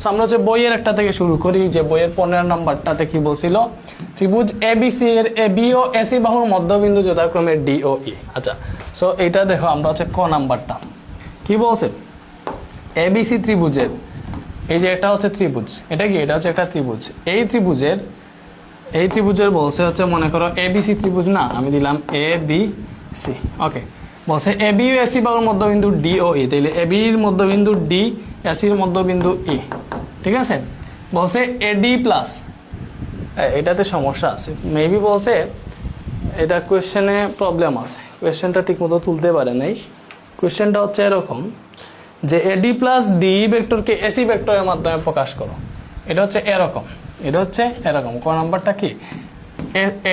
So আমরা হচ্ছে বইয়ের একটা থেকে শুরু করি, যে বইয়ের পনেরো নাম্বারটাতে কি বলছিল? ত্রিভুজ এ বি সি এর, এ বি ও এসি বাহুর মধ্যবিন্দু যথাক্রমে ডি ও ই আচ্ছা সো এইটা দেখো, আমরা হচ্ছে ক নাম্বারটা। কি বলছে? এবিসি ত্রিভুজের, এই যে এটা হচ্ছে ত্রিভুজ। এটা কি? এটা হচ্ছে একটা ত্রিভুজ। এই ত্রিভুজের এই ত্রিভুজের বলছে হচ্ছে, মনে করো এবিসি ত্রিভুজ না, আমি দিলাম এ বি সি ওকে বলছে এ বি এসি বাহুর মধ্যবিন্দু ডি ও ই তাইলে এ বির মধ্যবিন্দু ডি এসির মধ্যবিন্দু ই ঠিক আছে? বলছে এ ডি প্লাস এটাতে সমস্যা আছে। মেবি বলছে, এটা কোয়েশ্চেনে প্রবলেম আছে। কোয়েশ্চেনটা ঠিকমতো তুলতে পারে নাই। কোয়েশ্চেনটা হচ্ছে এরকম, যে এডি প্লাস ডি ভেক্টরকে এসি ভেক্টরের মাধ্যমে প্রকাশ করো। এটা হচ্ছে এরকম। এটা হচ্ছে এরকম। কোন নাম্বারটা কি?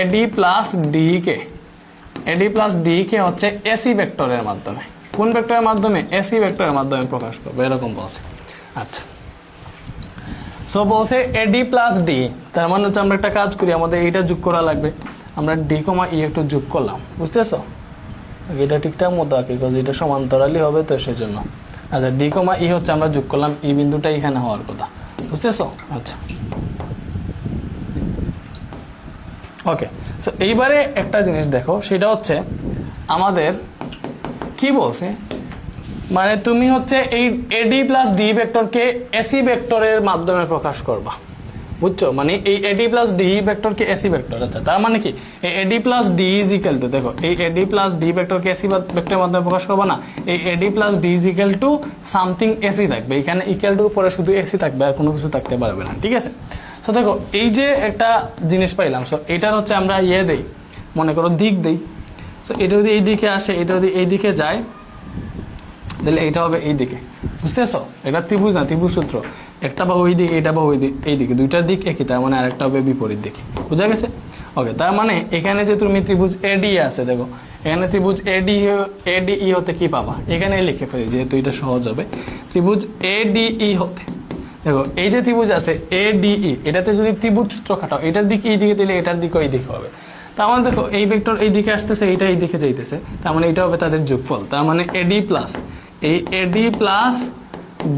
এডি প্লাস ডি কে। এডি প্লাস ডি কে হচ্ছে এসি ভেক্টরের মাধ্যমে। কোন ভেক্টরের মাধ্যমে? এসি ভেক্টরের মাধ্যমে প্রকাশ করব। এরকম বলছে। আচ্ছা। সো বলছে এডি প্লাস ডি তার মানে হচ্ছে আমরা একটা কাজ করি, আমাদের এইটা যোগ করা লাগবে। আমরা ডি কমা ই একটু যোগ করলাম, বুঝতেছো? এটা ঠিকঠাক মতো আঁকি বিকজ এটা সমান্তরালই হবে তো সেজন্য। আচ্ছা ডি কমা ই হচ্ছে আমরা যোগ করলাম ই বিন্দুটা এখানে হওয়ার কথা, বুঝতেছো? আচ্ছা। ওকে সো এইবারে একটা জিনিস দেখো, সেটা হচ্ছে আমাদের কি বলছে? মানে তুমি হচ্ছে এই এডি প্লাস ডি ভেক্টরকে এসি ভেক্টরের মাধ্যমে প্রকাশ করবা। বুঝছ? মানে এই এডি প্লাস ডি ভেক্টরকে এসি ভেক্টর আচ্ছা তার মানে কি? এই AD plus D is equal to দেখো, এই এডি প্লাস ডি ভেক্টরকে এসি ভেক্টরের মাধ্যমে প্রকাশ করব না, এই AD plus D is equal to something AC থাকবে। এখানে ইকাল টুর পরে শুধু এসি থাকবে আর কোনো কিছু থাকতে পারবে না, ঠিক আছে? তো দেখো, এই যে একটা জিনিস পাইলাম সো এটার হচ্ছে আমরা ইয়ে দেই, মনে করো দিক দেই। সো এটা যদি এই দিকে আসে, এটা যদি এই দিকে যায় তাহলে এইটা হবে এই দিকে। বুঝতেছো? এটা ত্রিভুজ না, ত্রিভুজ সূত্র। একটা বা ওই দিকে, এটা বা ওই দিকে, এই দিকে। দুইটার দিক একই, তার মানে আরেকটা হবে বিপরীত দিকে। বুঝা গেছে? ওকে তার মানে এখানে যে তুমি ত্রিভুজ এডি আছে, দেখো, এখানে ত্রিভুজ এডি এডিই হতে কি পাবা? এখানে লিখে ফেলি, যেহেতু এটা সহজ হবে। ত্রিভুজ এডিই হতে। দেখো, এই যে ত্রিভুজ আছে এডিই এটাতে যদি ত্রিভুজ সূত্র খাটাও, এটার দিক এই দিকে দিলে এটার দিকে ওই দিকে হবে। তার মানে দেখো, এই ভেক্টর এই দিকে আসতেছে, এইটা এই দিকে যাইতেছে। তার মানে এটা হবে তাদের যোগফল। তার মানে এডি প্লাস এই AD plus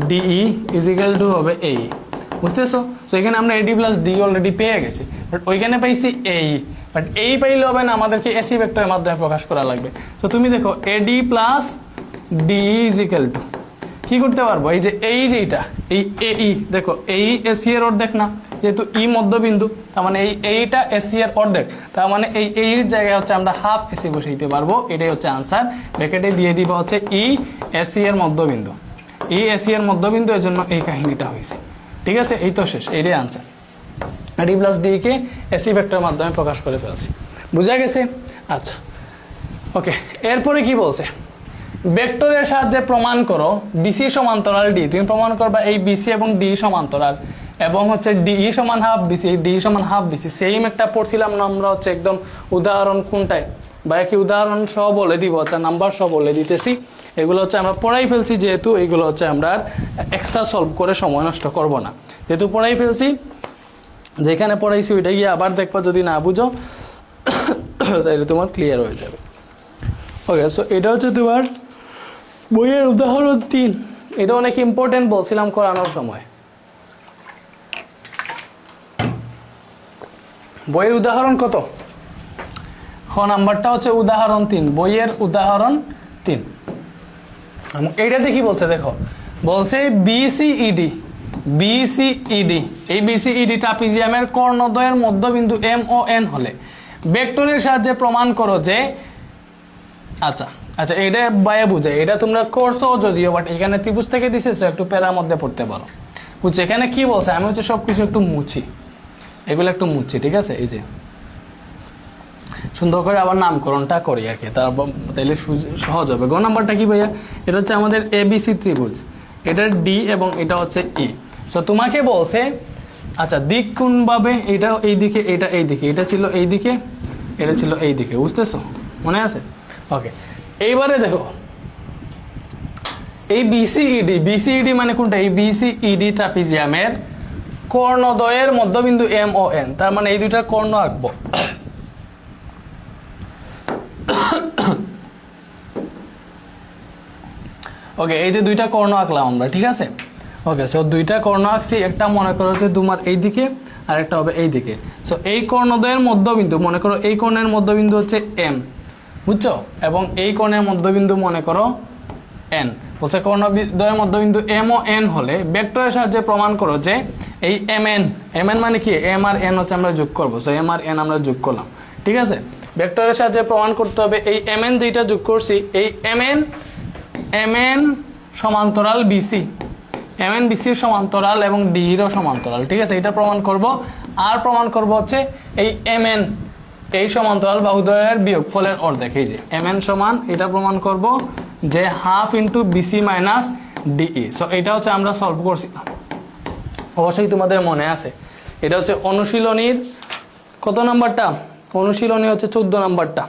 DE is equal to হবে এই বুঝতেছো? তো এখানে আমরা এডি প্লাস ডি অলরেডি পেয়ে গেছি। বাট ওইখানে পাইছি এই বাট এই পাইলে হবে না, আমাদেরকে এসি ভেক্টরের মাধ্যমে প্রকাশ করা লাগবে। তো তুমি দেখো AD plus D is equal to কি করতে পারব? এই যে এই যে এইটা এই এই দেখো, এই এসি এর অর্ধেক না, যেহেতু ই মধ্যবিন্দু, তার মানে এই এইটা এসি এর অর্ধেক, তার মানে এই এই জায়গায় হচ্ছে আমরা হাফ এসি বসাইতে পারব, এটাই হচ্ছে আনসার ব্র্যাকেটে দিয়ে দিব হচ্ছে ই এসি এর মধ্যবিন্দু। ই এসি এর মধ্যবিন্দু এর জন্য এই কাহিনীটা হয়েছে। ঠিক আছে? এই তো শেষ, এইটাই আনসার ডি প্লাস ডি কে এসি ভেক্টরের মাধ্যমে প্রকাশ করে ফেলছি। বুঝা গেছে? আচ্ছা ওকে এরপরে কি বলছে? ভেক্টরের সাহায্যে প্রমাণ করো বিসি সমান্তরাল ডি তুমি প্রমাণ করবা এই বিসি এবং ডি সমান্তরাল, এবং হচ্ছে ডিই সমান হাফ বিসি ডি সমান হাফ বিসি সেম একটা পড়ছিলাম না, আমরা হচ্ছে একদম উদাহরণ কোনটায়? বা একই উদাহরণ সহ বলে দিব আচ্ছা নাম্বার সহ বলে দিতেছি। এগুলো হচ্ছে আমরা পড়াই ফেলছি, যেহেতু এগুলো হচ্ছে আমরা আর এক্সট্রা সলভ করে সময় নষ্ট করব না। যেহেতু পড়াই ফেলছি, যেখানে পড়াইছি ওইটা গিয়ে আবার দেখবা, যদি না বুঝো, তাহলে তোমার ক্লিয়ার হয়ে যাবে। ওকে সো এটা হচ্ছে তোমার বইয়ের উদাহরণ তিন। এটা অনেক ইম্পর্টেন্ট বলছিলাম করানোর সময়। বইয়ের উদাহরণ কত? খ নাম্বারটা হচ্ছে উদাহরণ তিন, বইয়ের উদাহরণ তিন। এইটাতে দেখি বলছে, দেখো। বলছে বিসিইডি বিসিইডি এই বিসিইডি ট্রাপিজিয়ামের কর্ণদ্বয়ের মধ্যবিন্দু এম ও এন হলে। ভেক্টরের সাহায্যে প্রমাণ করো যে আচ্ছা আচ্ছা এটা বায়ে বুঝায় এটা তোমরা করছ যদিও বাট এখানে ত্রিভুজ থেকে দিছে, so একটু প্যারার মধ্যে পড়তে পারো। বুঝছ, এখানে কি বলছে? আমি হচ্ছে সব কিছু একটু মুছি। এগুলো একটু মুছি, ঠিক আছে? এই যে। সুন্দর করে আবার নামকরণটা করি আর কি, তারপর তাইলে সহজ হবে। গ নাম্বারটা কি ভাইয়া? এটা হচ্ছে আমাদের এ এবিসি ত্রিভুজ। এটার ডি এবং এটা হচ্ছে ই সো তোমাকে বলছে আচ্ছা দিক কোনভাবে? এটা এই দিকে, এটা এই দিকে। এটা ছিল এই দিকে, এটা ছিল এই দিকে। বুঝতেছো? মনে আছে? ওকে এইবারে দেখো। এই বিসিইডি বিসিইডি মানে কোনটা? এই বিসিইডি ট্রাপিজিয়ামের কর্ণদ্বয়ের মধ্যবিন্দু এম ও এন তার মানে এই দুইটার কর্ণ আঁকবো। ওকে এই যে দুইটা কর্ণ আঁকলাম আমরা, ঠিক আছে? ওকে সো দুইটা কর্ণ আঁকছি, একটা মনে করো যে তোমার এই দিকে আর একটা হবে এই দিকে। সো এই কর্ণদ্বয়ের মধ্যবিন্দু, মনে করো এই কর্ণের মধ্যবিন্দু হচ্ছে এম বুঝছ? এবং এই কর্ণের মধ্যবিন্দু মনে করো এন বলছে কর্ণদ্বয়ের মধ্যবিন্দু এম ও এন হলে ভেক্টরের সাহায্যে প্রমাণ করো যে এই এম এন এম এন মানে কি? এম আর এন হচ্ছে আমরা যোগ করব। সো এম আর এন আমরা যোগ করলাম। ঠিক আছে? ভেক্টরের সাহায্যে প্রমাণ করতে হবে এই এম এন যেটা যোগ করছি, এই এম এন এম এন সমান্তরাল বিসি এম এন বিসির সমান্তরাল এবং ডিরও সমান্তরাল। ঠিক আছে? এটা প্রমাণ করব। আর প্রমাণ করব হচ্ছে এই এম এন এই সমান্তরাল বাহুদ্বয়ের বিয়োগফলের অর্ধেক। এই যে এম এন সমান, এটা প্রমাণ করব যে half into BC minus DE so এটা হচ্ছে আমরা সলভ করছি। অবশ্যই তোমাদের মনে আছে। এটা হচ্ছে অনুশীলনীর কত নাম্বারটা? অনুশীলনী হচ্ছে চোদ্দ নাম্বারটা।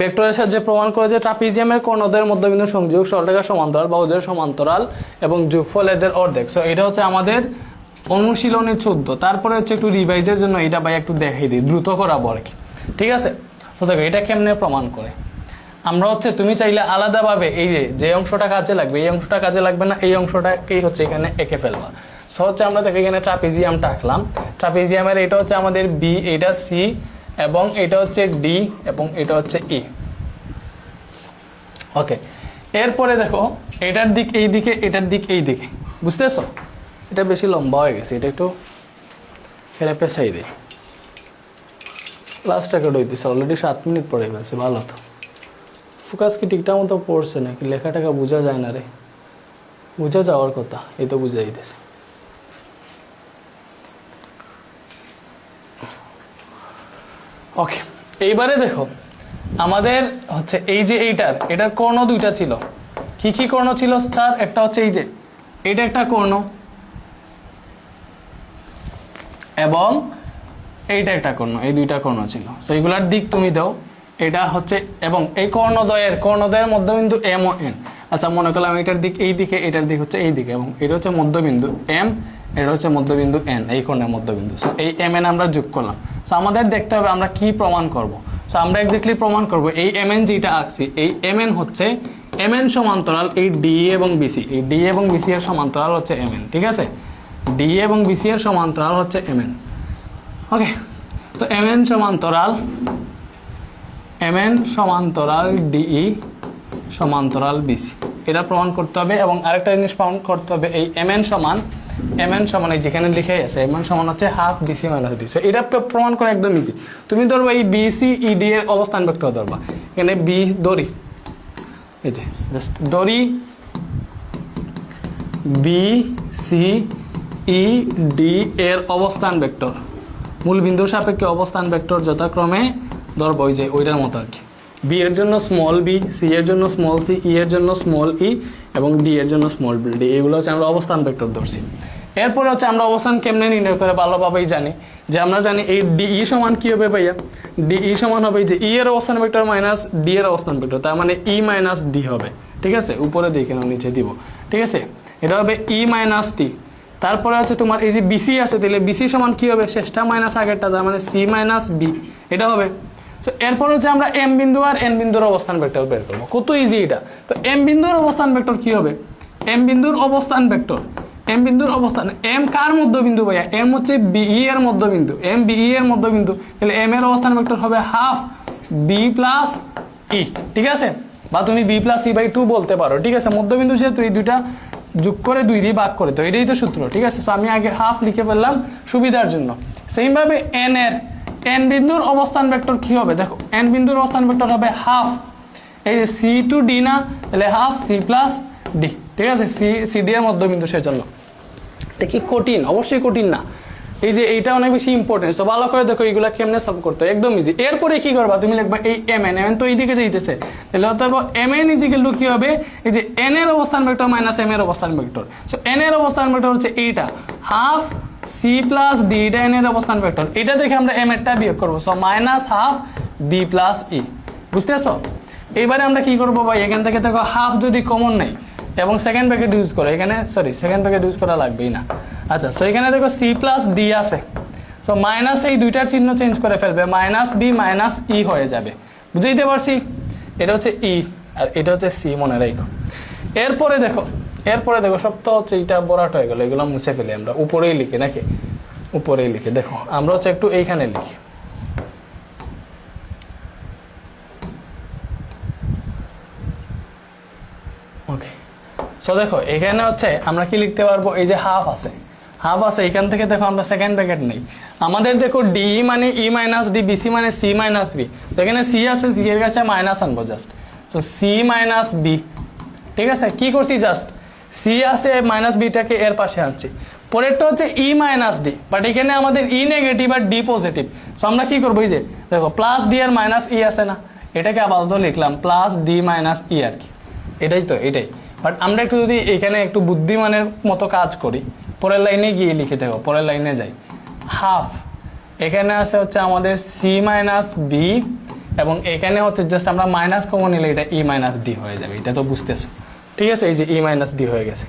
ভেক্টরের সাহায্যে প্রমাণ করে যে ট্রাপিজিয়ামের কর্ণদের মধ্যবিন্দু সংযোগ সরলরেখার সমান্তরাল বাহুদের সমান্তরাল এবং যোগফল এদের অর্ধেক। সো এটা হচ্ছে আমাদের অনুশীলনের চোদ্দ। তারপরে হচ্ছে একটু রিভাইজের জন্য এটা ভাই একটু দেখাই দিই। দ্রুত করাবো আর কি? ঠিক আছে? তো দেখো, এটা কেমনে প্রমাণ করে? আমরা হচ্ছে, তুমি চাইলে আলাদাভাবে এই যে যে অংশটা কাজে লাগবে, এই অংশটা কাজে লাগবে না, এই অংশটাকেই হচ্ছে এখানে এঁকে ফেলবা। সো হচ্ছে আমরা দেখো, এখানে ট্রাপিজিয়ামটা আঁকলাম। ট্রাপিজিয়ামের এটা হচ্ছে আমাদের বি এটা সি এবং এটা হচ্ছে ডি এবং এটা হচ্ছে ই ওকে এরপরে দেখো, এটার দিক এই দিকে, এটার দিক এই দিকে। বুঝতেছো? এটা বেশি লম্বা হয়ে গেছে, এটা একটু এরা পেছাই দেয় লাস্ট রেকর্ড হইতেছে অলরেডি সাত মিনিট পরে গেছে, ভালো তো। ফোকাস কি ঠিকঠাক মতো পড়ছে নাকি? লেখাটাকে বোঝা যায় না রে। বোঝা যাওয়ার কথা, এই তো বুঝাই দিতেছে ওকে এইবারে দেখো, আমাদের হচ্ছে এই যে এইটার, এটার কর্ণ দুইটা ছিল। কি কি কর্ণ ছিল, স্যার? একটা হচ্ছে এই যে, এটা একটা কর্ণ। এবং এইটা একটা কর্ণ এই দুইটা কর্ণ ছিল। তো এগুলার দিক তুমি দাও। এটা হচ্ছে, এবং এই কর্ণদয়ের কর্ণদ্বয়ের মধ্যবিন্দু এম ও এন আচ্ছা মনে করলাম এটার দিক এই দিকে, এটার দিক হচ্ছে এই দিকে, এবং এটা হচ্ছে মধ্যবিন্দু এম এটা হচ্ছে মধ্যবিন্দু এন এই কর্ণের মধ্যবিন্দু। সো এই এম এন আমরা যোগ করলাম। সো আমাদের দেখতে হবে আমরা কি প্রমাণ করব। সো আমরা এক্স্যাক্টলি প্রমাণ করব, এই এম এন যেটা আঁকছি, এই এম এন হচ্ছে এম এন সমান্তরাল এই ডি এবং বিসি এই ডি এবং বিসি এর সমান্তরাল হচ্ছে এম এন ঠিক আছে? ডি এবং বিসি এর সমান্তরাল হচ্ছে এম এন ওকে তো এম এন সমান্তরাল এম এন সমান্তরাল ডিই সমান্তরাল বিসি এটা প্রমাণ করতে হবে এবং আরেকটা জিনিস প্রমাণ করতে হবে, এই এম এন সমান এম এন সমান এই যেখানে লিখে আছে এম এন সমান হচ্ছে half BC minus D so এটা প্রমাণ করা একদম ইজি তুমি ধরবা এই বিসি ইডি এর অবস্থান ভেক্টর ধরবা। এখানে বি দড়ি, এই যে জাস্ট দড়ি বি সি ই, ডি এর অবস্থান ভেক্টর। মূল বিন্দুর সাপেক্ষে অবস্থান ভেক্টর যথাক্রমে ধরবো, ওই যে ওইটার মতো আর কি। বি এর জন্য স্মল বি সি এর জন্য স্মল সি ই এর জন্য স্মল ই এবং ডি এর জন্য স্মল ডি এগুলো হচ্ছে আমরা অবস্থান ভেক্টর ধরছি। এরপরে হচ্ছে আমরা অবস্থান কেমনে নির্ণয় করে ভালোভাবেই জানি। যে আমরা জানি এই ডি ই সমান কি হবে ভাইয়া? ডি ই সমান হবে যে ই এর অবস্থান ভেক্টর মাইনাস ডি এর অবস্থান ভেক্টর, তার মানে ই মাইনাস ডি হবে। ঠিক আছে? উপরে দিয়ে না, নিচে দিব। ঠিক আছে? এটা হবে ই মাইনাস টি তারপরে হচ্ছে তোমার এই যে বিসি আছে, তাহলে বিসি সমান কি হবে? শেষটা মাইনাস আগেরটা, তার মানে সি মাইনাস বি এটা হবে। তো এরপর হচ্ছে আমরা এম বিন্দু আর এন বিন্দুর অবস্থান ভেক্টর বের করব। কত ইজি এটা। তো এম বিন্দুর অবস্থান ভেক্টর কি হবে? এম বিন্দুর অবস্থান ভেক্টর এম বিন্দুর অবস্থান এম কার মধ্যবিন্দু ভাইয়া? এম হচ্ছে বিই এর মধ্যবিন্দু। এম বিই এর মধ্যবিন্দু। তাহলে এম এর অবস্থান ভেক্টর হবে হাফ বি প্লাস ই ঠিক আছে? বা তুমি B plus E by two বলতে পারো, ঠিক আছে? মধ্যবিন্দু যেহেতু এই দুইটা যোগ করে দুই দিয়ে ভাগ করে, তো এটাই তো সূত্র, ঠিক আছে? সো আমি আগে হাফ লিখে ফেললাম সুবিধার জন্য। সেইভাবে এন এর এন বিন্দুর অবস্থান ভেক্টর কি হবে? দেখো এন বিন্দুর অবস্থান ভেক্টর হবে হাফ এই যে সি টু ডি না, তাহলে হাফ সি প্লাস ডি ঠিক আছে? সি সি ডি এর মধ্যবিন্দু সেজন্য। এটা কি কঠিন? অবশ্যই কঠিন না। এই যে এইটা অনেক বেশি ইম্পর্টেন্ট ভালো করে দেখো এইগুলা কেমনে সলভ করতে একদম ইজি এরপরে কি করবা? তুমি লিখবা এই এম এন এম এন তো এইদিকে যাইতেছে। তাহলে হবে এম এন ইজিক্যাল টু কি হবে? এই যে এন এর অবস্থান ভেক্টর মাইনাস এম এর অবস্থান ভেক্টর সো এন এর অবস্থান ভেক্টর হচ্ছে এইটা। হাফ সি প্লাস ডি এটা এন এর অবস্থান ভেক্টর এটা দেখে আমরা এম এরটা বিয়োগ করব। So minus half B plus E বুঝতে বুঝতেছো? এইবারে আমরা কি করব ভাই? এখান থেকে দেখো হাফ যদি কমন নেই, এবং সেকেন্ড প্যাকেট ইউজ করো। এখানে সরি সেকেন্ড প্যাকেট ইউজ করা লাগবেই না। আচ্ছা সো এখানে দেখো সি প্লাস ডি আছে। সো মাইনাস এই দুইটার চিহ্ন চেঞ্জ করে ফেলবে মাইনাস বি মাইনাস ই হয়ে যাবে। বুঝাইতে পারছি? এটা হচ্ছে ই আর এটা হচ্ছে সি মনে রাখো। এরপরে দেখো এরপরে দেখো, সব তো হচ্ছে এইটা বরাট হয়ে গেলো, এগুলো মুছে ফেলি আমরা। উপরেই লিখি নাকি? উপরেই লিখি। দেখো, আমরা হচ্ছে একটু এইখানে লিখি। ওকে সো দেখো, এখানে হচ্ছে আমরা কি লিখতে পারব? এই যে হাফ আছে। হাফ আছে, এখান থেকে দেখো আমরা সেকেন্ড ব্র্যাকেট নেই। আমাদের দেখো ডি মানে ই মাইনাস ডি বিসি মানে সি মাইনাস বি তো এখানে সি আছে সি এর কাছে মাইনাস আনব জাস্ট তো সি মাইনাস বি ঠিক আছে? কি করছি জাস্ট সি আছে মাইনাস বিটাকে এর পাশে আনছি। পরেরটা হচ্ছে ই মাইনাস ডি বাট এখানে আমাদের ই নেগেটিভ আর ডি পজিটিভ সো আমরা কি করব এই যে, দেখো প্লাস ডি আর মাইনাস ই আছে না? এটাকে আপাতত লিখলাম প্লাস ডি মাইনাস ই আর কি। এটাই তো, এটাই। বাট আমরা একটু যদি এখানে একটু বুদ্ধিমানের মতো কাজ করি, পরের লাইনে গিয়ে লিখে দেবো পরের লাইনে যাই। হাফ এখানে আছে হচ্ছে আমাদের সি মাইনাস বি এবং এখানে হচ্ছে জাস্ট আমরা মাইনাস কমন নিলে এটা ই মাইনাস ডি হয়ে যাবে, এটা তো বুঝতেছো। ঠিক আছে? এই যে ই মাইনাস ডি হয়ে গেছে।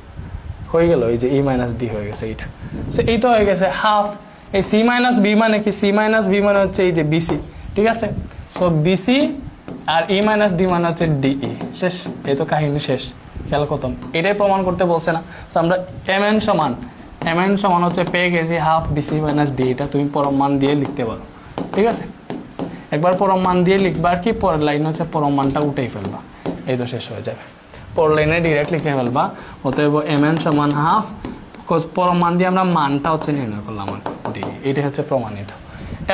হয়ে গেল, এই যে ই মাইনাস ডি হয়ে গেছে এইটা। সো এই তো হয়ে গেছে হাফ এই সি মাইনাস বি মানে কি? সি মাইনাস বি মানে হচ্ছে এই যে বিসি ঠিক আছে? সো বিসি আর ই মাইনাস ডি মানে হচ্ছে ডিই শেষ, এই তো কাহিনী শেষ। খেয়াল খতম এটাই প্রমাণ করতে বলছে না তো আমরা এম এন সমান এম এন সমান হচ্ছে পেয়ে গেছি হাফ বিসি মাইনাস ডি এটা তুমি পরম মান দিয়ে লিখতে পারো। ঠিক আছে? একবার পরম মান দিয়ে লিখবা আর কি, পরের লাইন হচ্ছে পরম মানটা উঠেই ফেলবা। এই তো শেষ হয়ে যাবে। পরের লাইনে ডিরেক্ট লিখে ফেলবা, অতএব এম এন সমান হাফ পরম মান দিয়ে আমরা মানটা হচ্ছে নির্ণয় করলাম আর ডি এটাই হচ্ছে প্রমাণিত।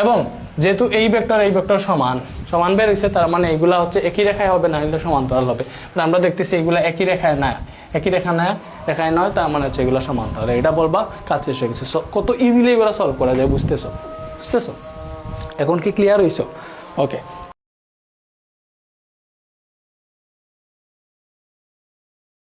এবং যেহেতু এই ভেক্টর এই ভেক্টর সমান সমান বের হয়েছে তার মানে এইগুলা হচ্ছে একই রেখায় হবে না হলে সমান্তরাল হবে। আমরা দেখতেছি এগুলো একই রেখায় না, একই রেখা না, রেখায় নয়, তার মানে হচ্ছে এগুলো সমান্তরাল। এটা বলবা, কাজ শেষ হয়ে গেছে। কত ইজিলি এগুলো সলভ করা যায়, বুঝতেছো? বুঝতেছো? এখন কি ক্লিয়ার হয়েছ ওকে